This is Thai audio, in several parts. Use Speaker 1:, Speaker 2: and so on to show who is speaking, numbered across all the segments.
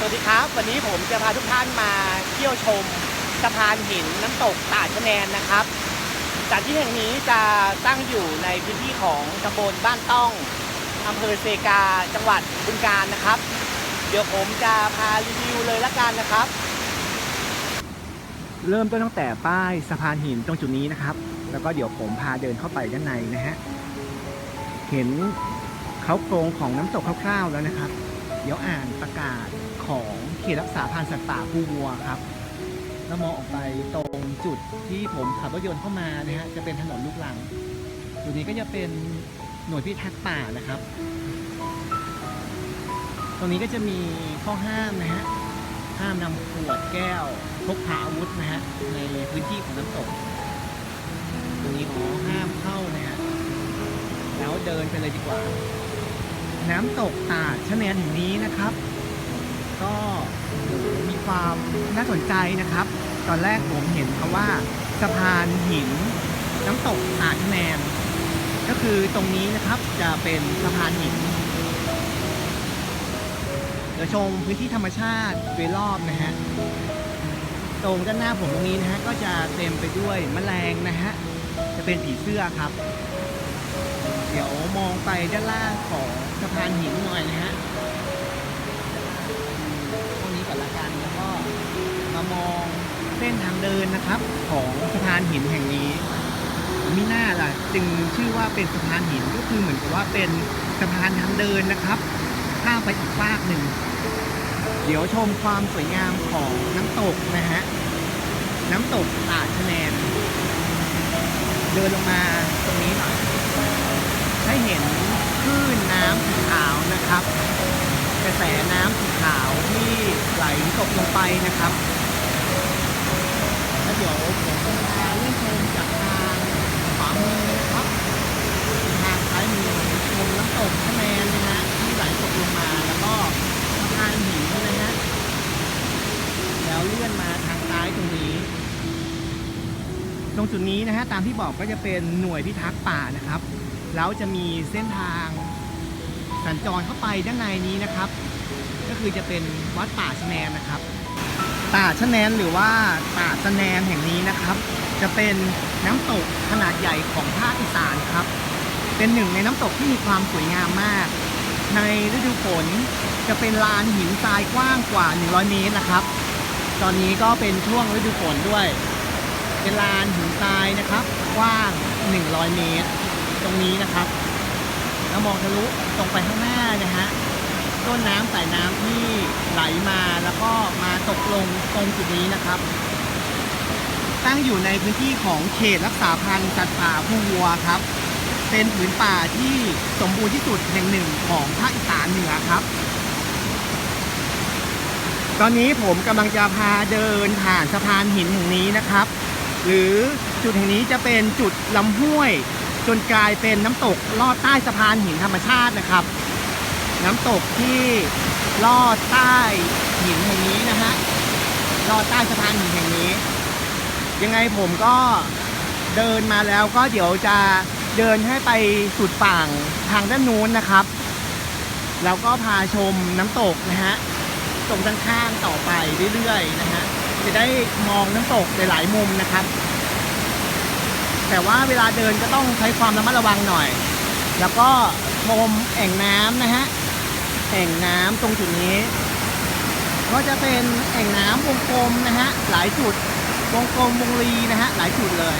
Speaker 1: สวัสดีครับ วันนี้ผมจะพาทุกท่านมาเที่ยวชมสะพานหินน้ำตกตาดคะแนนนะครับสถานที่แห่งนี้จะตั้งอยู่ในพื้นที่ของตำบลบ้านต้องอำเภอเซกาจังหวัดบึงกาฬนะครับ เดี๋ยวผมจะพารีวิวเลยละกันนะครับ เริ่มต้นตั้งแต่ป้ายสะพานหินตรงจุดนี้นะครับ แล้วก็เดี๋ยวผมพาเดินเข้าไปด้านในนะฮะเห็นเขาโครงของน้ำตกคร่าวๆแล้วนะครับ เดี๋ยวอ่านประกาศ ของเขตรักษาพันธุ์สัตว์ป่าภูวัวครับ แล้วมองออกไปตรงจุดที่ผมขับรถยนต์เข้ามานะฮะจะเป็นถนนลูกลังจุดนี้ก็จะเป็นหน่วยพิทักษ์ป่านะครับ ตรงนี้ก็จะมีข้อห้ามนะฮะห้ามนำขวดแก้วพกพาอาวุธนะฮะในพื้นที่ของน้ำตกตรงนี้อ๋อห้ามเข้านะฮะแล้วเดินไปเลยดีกว่า น้ำตกตาดชะแนนแห่งนี้นะครับ ก็มีความน่าสนใจนะครับ ตอนแรกผมเห็นคำว่าสะพานหินน้ำตกตาดแนนก็คือตรงนี้นะครับจะเป็นสะพานหินเดี๋ยวชมพื้นที่ธรรมชาติโดยรอบนะฮะตรงด้านหน้าผมตรงนี้นะฮะก็จะเต็มไปด้วยแมลงนะฮะจะเป็นผีเสื้อครับ เดี๋ยวมองไปด้านล่างของสะพานหินหน่อยนะฮะ ก่อนละกันแล้วก็มามองเส้นทางเดินนะครับ ของสะพานหินแห่งนี้มิน่าล่ะ จึงชื่อว่าเป็นสะพานหินก็คือเหมือนกับว่าเป็นสะพานทางเดินนะครับข้ามไปอีกฟากหนึ่ง เดี๋ยวชมความสวยงามของน้ำตกนะฮะน้ำตกตาดแนนเดินลงมาตรงนี้หน่อยให้เห็นคลื่นน้ำสีขาวนะครับ ระแสน้ำสีขาวที่ไหลตกลงไปนะครับ แล้วเดี๋ยวผมจะพาเล่นชมจากทางขวามือนะครับทางซ้ายมือชมน้ำตกคะแนนนะฮะที่ไหลตกลงมาแล้วก็สะพานหินนะฮะแล้วเลื่อนมาทางซ้ายตรงนี้ ตรงจุดนี้นะฮะตามที่บอกก็จะเป็นหน่วยพิทักษ์ป่านะครับ แล้วจะมีเส้นทางสัญจรเข้าไปด้านในนี้นะครับ ก็คือจะเป็นวัดป่าชะแนนนะครับ ป่าชะแนนหรือว่าป่าชะแนนแห่งนี้นะครับ จะเป็นน้ำตกขนาดใหญ่ของภาคอีสานครับ เป็นหนึ่งในน้ำตกที่มีความสวยงามมาก ในฤดูฝนจะเป็นลานหินทรายกว้างกว่า 100 เมตรนะครับ ตอนนี้ก็เป็นช่วงฤดูฝนด้วย เป็นลานหินทรายนะครับ กว้าง 100 เมตร ตรงนี้นะครับ แล้วมองทะลุตรงไปข้างหน้านะฮะ ต้นน้ำสายน้ำที่ไหลมาแล้วก็มาตกลงตรงจุดนี้นะครับ ตั้งอยู่ในพื้นที่ของเขตรักษาพันธุ์สัตว์ป่าผู้วัวครับ เป็นผืนป่าที่สมบูรณ์ที่สุดแห่งหนึ่งของภาคอีสานเหนือครับ ตอนนี้ผมกำลังจะพาเดินผ่านสะพานหินแห่งนี้นะครับ หรือจุดแห่งนี้จะเป็นจุดลำห้วย จนกลายเป็นน้ำตกลอดใต้สะพานหินธรรมชาตินะครับ น้ำตกที่ลอดใต้หินแห่งนี้นะฮะลอดใต้สะพานหินแห่งนี้ ยังไงผมก็เดินมาแล้วก็เดี๋ยวจะเดินให้ไปสุดฝั่งทางด้านนู้นนะครับ แล้วก็พาชมน้ำตกนะฮะตรงด้านข้างต่อไปเรื่อยๆนะฮะจะได้มองน้ำตกหลายๆมุมนะครับ แต่ว่าเวลาเดินก็ต้องใช้ความระมัดระวังหน่อย แล้วก็ชมแอ่งน้ำนะฮะ แอ่งน้ำตรงจุดนี้ ก็จะเป็นแอ่งน้ำวงกลมนะฮะหลายจุดวงกลมวงรีนะฮะหลายจุดเลย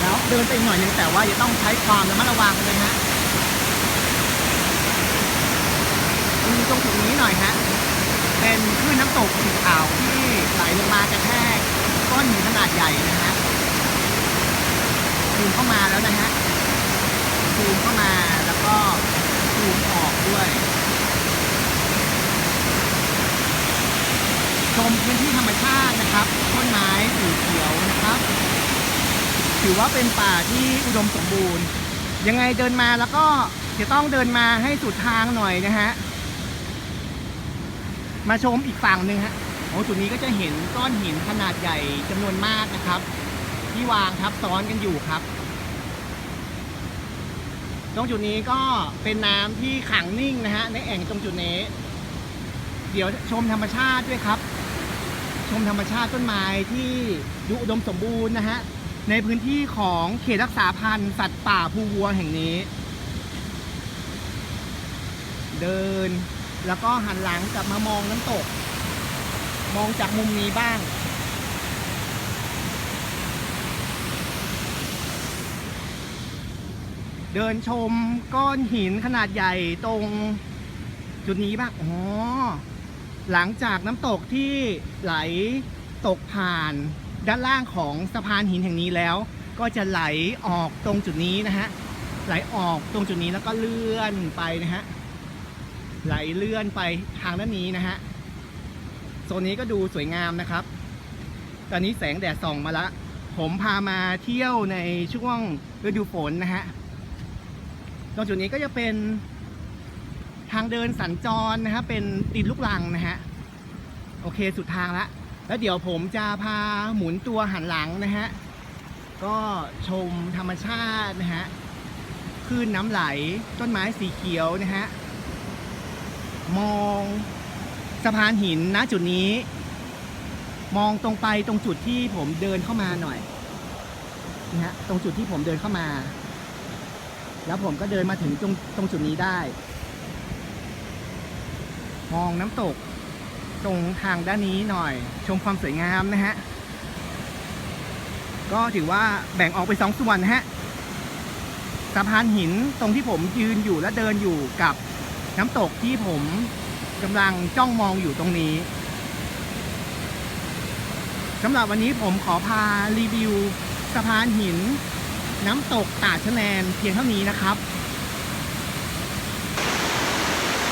Speaker 1: แล้วเดินไปอีกหน่อยนึงแต่ว่าจะต้องใช้ความระมัดระวังนะฮะดูตรงจุดนี้หน่อยฮะเป็นคลื่นน้ำตกสีขาวที่ไหลลงมากระแทกก้อนหินขนาดใหญ่นะฮะซูมเข้ามาแล้วนะฮะซูมเข้ามาแล้วก็ ซูมออกด้วย ชมพื้นที่ธรรมชาตินะครับต้นไม้สีเขียวนะครับ ถือว่าเป็นป่าที่อุดมสมบูรณ์ ยังไงเดินมาแล้วก็จะต้องเดินมาให้สุดทางหน่อยนะฮะ มาชมอีกฝั่งหนึ่งฮะโอ้จุดนี้ก็จะเห็นก้อนหินขนาดใหญ่จำนวนมากนะครับ ที่วางทับซ้อนกันอยู่ครับ ตรงจุดนี้ก็เป็นน้ำที่ขังนิ่งนะฮะในแอ่งตรงจุดนี้ เดี๋ยวชมธรรมชาติด้วยครับ ชมธรรมชาติต้นไม้ที่ดูอุดมสมบูรณ์นะฮะในพื้นที่ของเขตรักษาพันธุ์สัตว์ป่าภูวัวแห่งนี้ เดินแล้วก็หันหลังกลับมามองน้ำตก มองจากมุมนี้บ้าง เดินชมก้อนหินขนาดใหญ่ตรงจุดนี้บ้างอ๋อ หลังจากน้ำตกที่ไหลตกผ่านด้านล่างของสะพานหินแห่งนี้แล้ว ก็จะไหลออกตรงจุดนี้นะฮะ ไหลออกตรงจุดนี้แล้วก็เลื่อนไปนะฮะ ไหลเลื่อนไปทางด้านนี้นะฮะ โซนนี้ก็ดูสวยงามนะครับ ตอนนี้แสงแดดส่องมาละ ผมพามาเที่ยวในช่วงฤดูฝนนะฮะ ตรงจุดนี้ก็จะเป็นทางเดินสัญจรนะฮะเป็นดินลูกรังนะฮะโอเคสุดทางละแล้วเดี๋ยวผมจะพาหมุนตัวหันหลังนะฮะก็ชมธรรมชาตินะฮะคลื่นน้ำไหลต้นไม้สีเขียวนะฮะมองสะพานหินณจุดนี้ มองตรงไปตรงจุดที่ผมเดินเข้ามาหน่อยนะฮะตรงจุดที่ผมเดินเข้ามา แล้วผมก็เดินมาถึงตรงตรงจุดนี้ได้ มองน้ำตก ตรงทางด้านนี้หน่อย ชมความสวยงามนะฮะ ก็ถือว่าแบ่งออกไปสองส่วนนะฮะสะพานหินตรงที่ผมยืนอยู่และเดินอยู่กับน้ำตกที่ผมกำลังจ้องมองอยู่ตรงนี้สำหรับวันนี้ผมขอพารีวิวสะพานหิน น้ำตกตาชะแนนเพียงเท่านี้นะครับ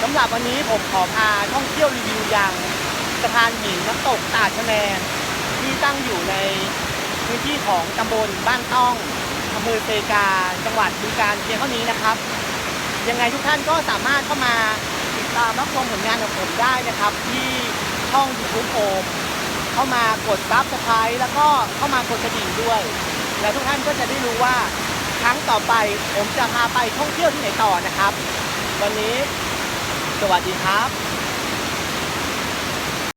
Speaker 1: สำหรับวันนี้ผมขอพาท่องเที่ยวรีวิวย่างสะพานหินน้ำตกตาชะแนนที่ตั้งอยู่ในพื้นที่ของตำบลบ้านต้องอำเภอเซกา จังหวัดบึงกาฬเพียงเท่านี้นะครับ ยังไงทุกท่านก็สามารถเข้ามาติดตามรับชมผลงานของผมได้นะครับ ที่ช่อง YouTube โอมเข้ามากดซับสไครต์แล้วก็เข้ามากดกระดิ่งด้วย แล้วทุกท่านก็จะได้รู้ว่าครั้งต่อไปผมจะพาไปท่องเที่ยวที่ไหนต่อนะครับ วันนี้ สวัสดีครับ